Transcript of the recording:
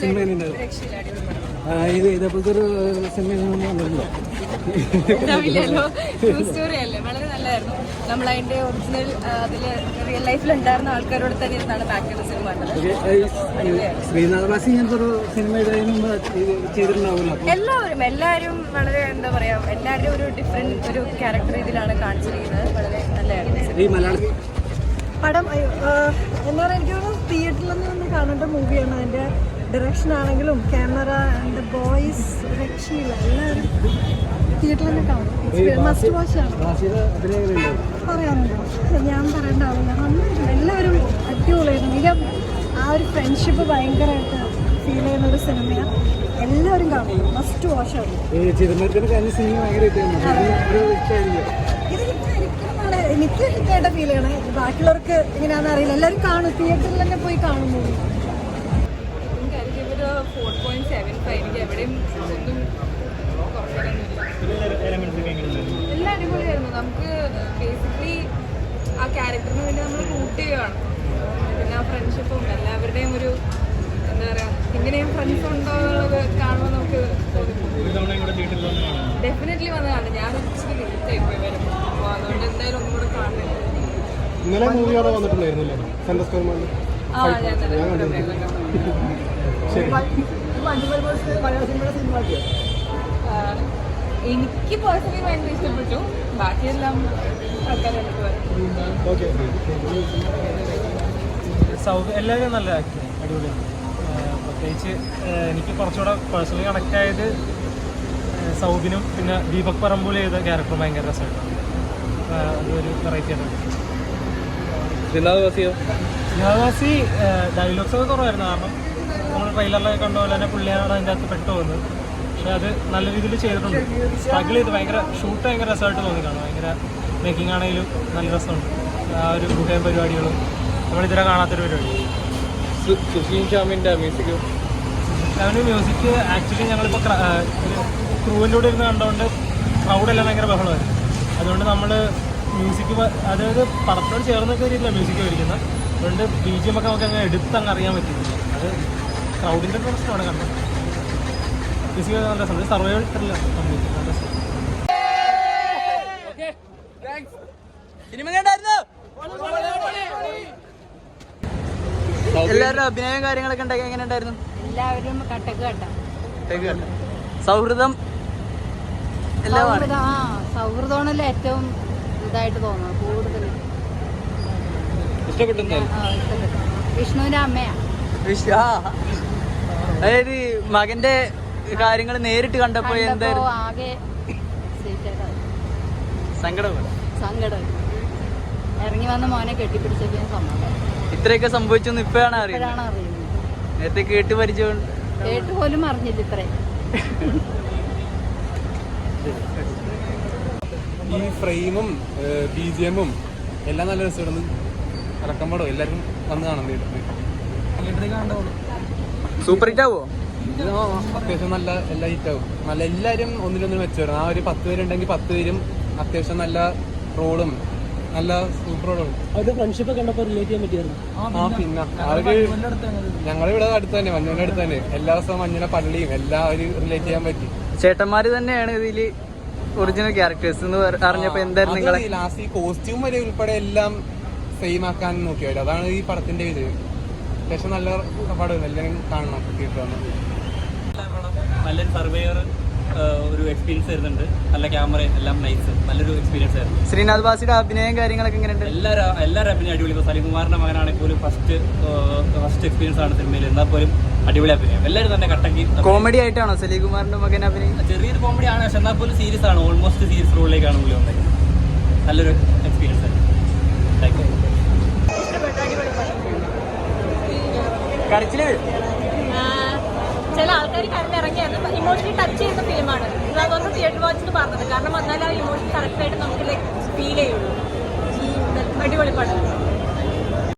Cinema എങ്ങനെയുണ്ടായിരുന്നു രക്ഷയില്ല അടിപൊളി പടം. ആ, ഇത് ഇതേപോലത്തെ ഒരു സിനിമ വന്നിട്ടുണ്ടോ? ഉണ്ടാവില്ലല്ലോ. ട്രൂ സ്റ്റോറി അല്ലേ? വളരെ നല്ലതായിരുന്നു. നമ്മൾ അതിന്റെ ഒറിജിനൽ അതിൽ റിയൽ ലൈഫിൽ ഉണ്ടായിരുന്ന ആൾക്കാരോട് തന്നെ ഇരുന്നാണ് ബാക്കിയുള്ള സിനിമ കണ്ടത് ശ്രീനാഥ് ബാസി ഇങ്ങനത്തെ ഒരു സിനിമ ഇതായിരുന്നു മുമ്പ് ചെയ്തിട്ടുണ്ടാവില്ല എല്ലാവരും എല്ലാവരും വളരെ എന്താ പറയാ എല്ലാവരും ഒരു ഡിഫറെന്റ് ഒരു ക്യാരക്ടർ ഇതിലാണ് കാണിച്ചിരിക്കുന്നത്. വളരെ നല്ലതായിരുന്നു ഈ മലയാള പടം എന്താ പറയുക എനിക്ക് തോന്നുന്നു തിയേറ്ററിൽ നിന്ന് കാണേണ്ട മൂവിയാണ് അതിന്റെ ഡയറക്ഷൻ ആണെങ്കിലും ക്യാമറ ആൻഡ് ബോയ്സ് രക്ഷയില്ല. എല്ലാവരും തിയേറ്ററിൽ കാണും. മസ്റ്റ് വാച്ച് ആണ്. പറയാനുണ്ടോ? ഞാൻ പറയേണ്ട ആളില്ല നന്നായിരുന്നു എല്ലാവരും അടിപൊളിയായിരുന്നു. ഇത് ആ ഒരു ഫ്രണ്ട്ഷിപ്പ് ഭയങ്കരമായിട്ട് ഫീൽ ചെയ്യുന്ന ഒരു സിനിമയാണ് എല്ലാവരും കാണും. മസ്റ്റ് വാച്ച് ആണ് എനിക്ക് ഹിറ്റായിട്ട് ഫീൽ ചെയ്യണേ. ബാക്കിയുള്ളവർക്ക് എങ്ങനെയാണെന്ന് അറിയില്ല. എല്ലാവരും കാണും. തിയേറ്ററിൽ തന്നെ പോയി കാണും. മൂവി എനിക്കൊരു ഫോർ പോയിന്റ് സെവൻ ഫൈവ് എനിക്ക് എവിടെയും ഒന്നും എല്ലാം അടിപൊളിയായിരുന്നു. നമുക്ക് ബേസിക്കലി ആ ക്യാരക്ടറിന് വേണ്ടി നമ്മൾ റൂട്ട് ചെയ്യുകയാണ് പിന്നെ ആ ഫ്രണ്ട്ഷിപ്പും എല്ലാവരുടെയും ഒരു എന്താ പറയുക ഇങ്ങനെയും ഫ്രണ്ട്സ് ഉണ്ടോ എന്നുള്ളത് കാണുമ്പോൾ നമുക്ക് ഡെഫിനറ്റ്ലി വന്ന് കാണും. ഞാൻ അതുകൊണ്ട് എന്തായാലും ഒന്നും കൂടെ കാണുന്നില്ല. ഇന്നലെ മൂവി അവിടെ വന്നിട്ടുണ്ടായിരുന്നില്ലേ? സെൻട്രൽ ആ എനിക്ക് പേഴ്സണലി ഭയങ്കര ഇഷ്ടപ്പെട്ടു. ബാക്കിയെല്ലാം എല്ലാവരും നല്ല ആക്ടിങ് അടിപൊളിയാണ്. പ്രത്യേകിച്ച് എനിക്ക് കുറച്ചുകൂടെ പേഴ്സണലി കണക്ട് ആയത് സൗബിനും പിന്നെ ദീപക് പറമ്പൂൽ ചെയ്ത ക്യാരക്ടറും ഭയങ്കര രസമായിട്ടാണ്. അതൊരു വെറൈറ്റി ആണ്. ഷഹബാസി ഡയലോഗ്സ് ഒക്കെ കുറവായിരുന്നു. കാരണം നമ്മൾ ട്രെയിലറിലൊക്കെ കണ്ട പോലെ തന്നെ പുള്ളിയാണ് അതിന്റെ അകത്ത് പെട്ടു പോകുന്നത്. പക്ഷെ അത് നല്ല രീതിയിൽ ചെയ്തിട്ടുണ്ട്. സ്ട്രഗിൾ ചെയ്ത് ഭയങ്കര ഷൂട്ട് ഭയങ്കര രസമായിട്ട് തോന്നി കാണും ഭയങ്കര മേക്കിംഗ് ആണെങ്കിലും നല്ല രസമുണ്ട്. ആ ഒരു ഗുഹയും പരിപാടികളും നമ്മളിതുവരെ കാണാത്തൊരു പരിപാടി. സുശീൻ ഷാമിന്റെ മ്യൂസിക് അവന് മ്യൂസിക് ആക്ച്വലി ഞങ്ങളിപ്പോൾ ക്രൂവിന്റെ കൂടെ ഇരുന്ന് കണ്ടുകൊണ്ട് ക്രൗഡെല്ലാം ഭയങ്കര ബഹളമായിരുന്നു. അതുകൊണ്ട് നമ്മൾ മ്യൂസിക് അതായത് പടത്തോട് ചേർന്നൊക്കെ രീതിയിലാണ് മ്യൂസിക് മേടിക്കുന്നത് അതുകൊണ്ട് ബി ജി എം ഒക്കെ നമുക്ക് അങ്ങനെ എടുത്തങ്ങ് അറിയാൻ പറ്റുന്നില്ല അത് ക്രൗഡിന്റെ പ്രശ്നമാണ് കണ്ടത് ഫിസിക്കൽ നല്ല രസമുണ്ട് സർവൈവൽ ത്രില്ല കംപ്ലീറ്റ് നല്ല രസം എല്ലാവരുടെ അഭിനയം കാര്യങ്ങളൊക്കെ ഉണ്ടാക്കി എങ്ങനെ ഉണ്ടായിരുന്നു? എല്ലാവരും കട്ടക്ക് കട്ട. സൗഹൃദം സൗഹൃദമാണല്ലോ ഏറ്റവും ഇതായിട്ട് തോന്നുന്നത്. കൂടുതൽ. വിഷ്ണുവിന്റെ ആ. അതായത് മകന്റെ കാര്യങ്ങൾ നേരിട്ട് കണ്ടപ്പോ എന്തായിരുന്നു? ആകെ സങ്കടം. സങ്കടം. ഇറങ്ങി വന്ന മോനെ സമ്മതം. ഇത്രയൊക്കെ സംഭവിച്ചെന്ന് ഇപ്പഴാണ് അറിയുന്നത്. ഇപ്പോഴാണ് അറിയുന്നത്. നേരത്തെ കേട്ട് പരിചയം കേട്ട് പോലും അറിഞ്ഞില്ല ഇത്രയും. ഈ ഫ്രെയിമും ബി ജി എമ്മും എല്ലാം നല്ല രസമായിരുന്നു. ഇറക്കം പടം. എല്ലാവരും വന്ന് കാണാൻ സൂപ്പർ ഹിറ്റ് ആവോ? അത്യാവശ്യം നല്ല എല്ലാ ഹിറ്റ് ആവും. നല്ല എല്ലാവരും ഒന്നിനൊന്നിനും വെച്ചായിരുന്നു ആ ഒരു പത്ത് പേരുണ്ടെങ്കിൽ പത്ത് പേരും അത്യാവശ്യം നല്ല റോളും നല്ല സൂപ്പർ റോളും അവരുടെ ഫ്രണ്ട്ഷിപ്പ് കണ്ടപ്പോൾ റിലേറ്റ് ചെയ്യാൻ പറ്റിയായിരുന്നു. ആ പിന്നെ അവർ ഞങ്ങളുടെ ഇവിടെ അടുത്ത് തന്നെ മഞ്ഞുവിന്റെ അടുത്ത് തന്നെ. എല്ലാ ദിവസവും മഞ്ഞുടെ പള്ളിയും എല്ലാം അവർ റിലേറ്റ് ചെയ്യാൻ പറ്റി. ചേട്ടന്മാര് തന്നെയാണ് ഇതിൽ ഒറിജിനൽ ക്യാരക്ടേഴ്സ് എന്ന് അറിഞ്ഞപ്പോ എന്തായിരുന്നു നിങ്ങളെ ലാസ്റ്റ് ഈ കോസ്റ്റ്യൂം വരെ ഉൾപ്പെടെ എല്ലാം സെയിം ആക്കാൻ നോക്കിയത് അതാണ് ഈ പടത്തിന്റെ ഇത്. അത്യാവശ്യം നല്ല പടം എല്ലാം കാണണം തിയേറ്റർ വന്ന്. നല്ലൊരു സർവേയർ ഒരു എക്സ്പീരിയൻസ് വരുന്നുണ്ട് നല്ല ക്യാമറ എല്ലാം നൈസ് നല്ലൊരു എക്സ്പീരിയൻസ് ആയിരുന്നു. ശ്രീനാഥ് ബാസിയുടെ അഭിനയം കാര്യങ്ങളൊക്കെ എങ്ങനെയുണ്ട്? എല്ലാവരും എല്ലാവരും അഭിനയം അടിപൊളി. ഇപ്പോൾ സലികുമാറിന്റെ മകനാണെങ്കിൽ പോലും ഫസ്റ്റ് ഫസ്റ്റ് എക്സ്പീരിയൻസ് ആണ് സിനിമയിൽ. എന്നാൽ പോലും അടിപൊളി അഭിനയം. എല്ലാവരും തന്നെ കട്ടക്കി കോമഡി ആയിട്ടാണോ സലീകുമാറിന്റെ മകൻ അഭിനയം? ചെറിയൊരു കോമഡി ആണ് പക്ഷെ എന്നാൽ പോലും സീരിയസ് ആണ്. ഓൾമോസ്റ്റ് സീരിയസ് റോളിലേക്കാണ് പുള്ളി വന്നത്. നല്ലൊരു എക്സ്പീരിയൻസ് ആയിരുന്നു താങ്ക് യു കരച്ചിൽ? ചില ആൾക്കാർ കണ്ടിറങ്ങി അത് ഇമോഷണലി ടച്ച് ചെയ്യുന്ന ഫിലിമാണ് അതുകൊണ്ട് തിയേറ്റർ വാച്ച് പറഞ്ഞത്. കാരണം എന്നാൽ ആ ഇമോഷൻ കറക്റ്റായിട്ട് നമുക്ക് ലൈക്ക് ഫീൽ ചെയ്യുള്ളൂ. അടിപൊളി പടം.